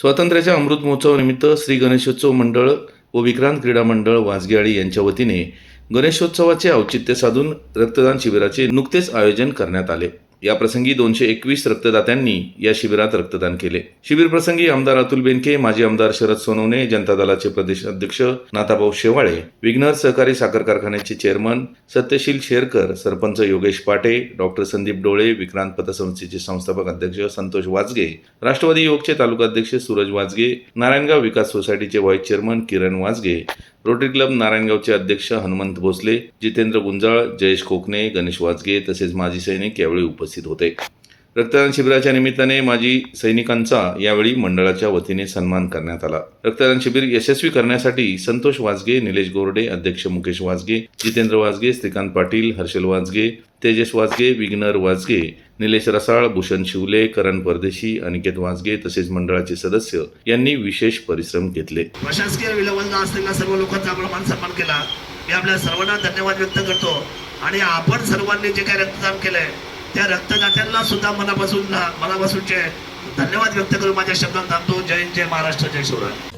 स्वातंत्र्याच्या अमृत महोत्सवानिमित्त श्री गणेशोत्सव मंडळ व विक्रांत क्रीडा मंडळ वासगेआळी यांच्या वतीने गणेशोत्सवाचे औचित्य साधून रक्तदान शिबिराचे नुकतेच आयोजन करण्यात आले. याप्रसंगी दोनशे एकवीस रक्तदात्यांनी या शिबिरात रक्तदान केले. शिबिर प्रसंगी आमदार अतुल बेनके माजी आमदार शरद सोनवणे जनता दलाचे प्रदेश अध्यक्ष नाथाभाऊ शेवाळे विघ्नर सहकारी साखर कारखान्याचे चेअरमन सत्यशील शेरकर सरपंच योगेश पाटे डॉक्टर संदीप डोळे विक्रांत पतसंस्थेचे संस्थापक अध्यक्ष संतोष वाजगे राष्ट्रवादी युवकचे तालुका अध्यक्ष सूरज वाजगे नारायणगाव विकास सोसायटीचे vice chairman Kiran Wajge rotary club नारायणगावचे अध्यक्ष हनुमंत भोसले जितेंद्र गुंजाळ जयेश कोकणे गणेश वाजगे तसेच माजी सैनिक यावेळी उपस्थित होते. रक्तदान शिबिराच्या निमित्ताने माजी सैनिकांचा यावेळी मंडळाच्या वतीने सन्मान करण्यात आला. रक्तदान शिबिर यशस्वी करण्यासाठी संतोष वाजगे निलेश गोरडे अध्यक्ष मुकेश वाजगे जितेंद्र वाजगे श्रीकांत पाटील हर्षल वाजगे तेजस वाजगे विग्नर वाजगे निलेश रसाळ भूषण शिवले करण परदेशी अनिकेत वाजगे तसेच मंडळाचे सदस्य यांनी विशेष परिश्रम घेतले. प्रशासकीय विलंबना असलेल्या सर्व लोकांचा आपण मान सन्मान केला. मी आपल्या सर्वांना धन्यवाद व्यक्त करतो आणि आपण सर्वांनी जे काही रक्तदान केलंय त्या रक्तदात्यांना सुद्धा मनापासून मनापासूनचे धन्यवाद व्यक्त करून माझ्या शब्दात थांबतो. जय जय महाराष्ट्र जय शिवराय.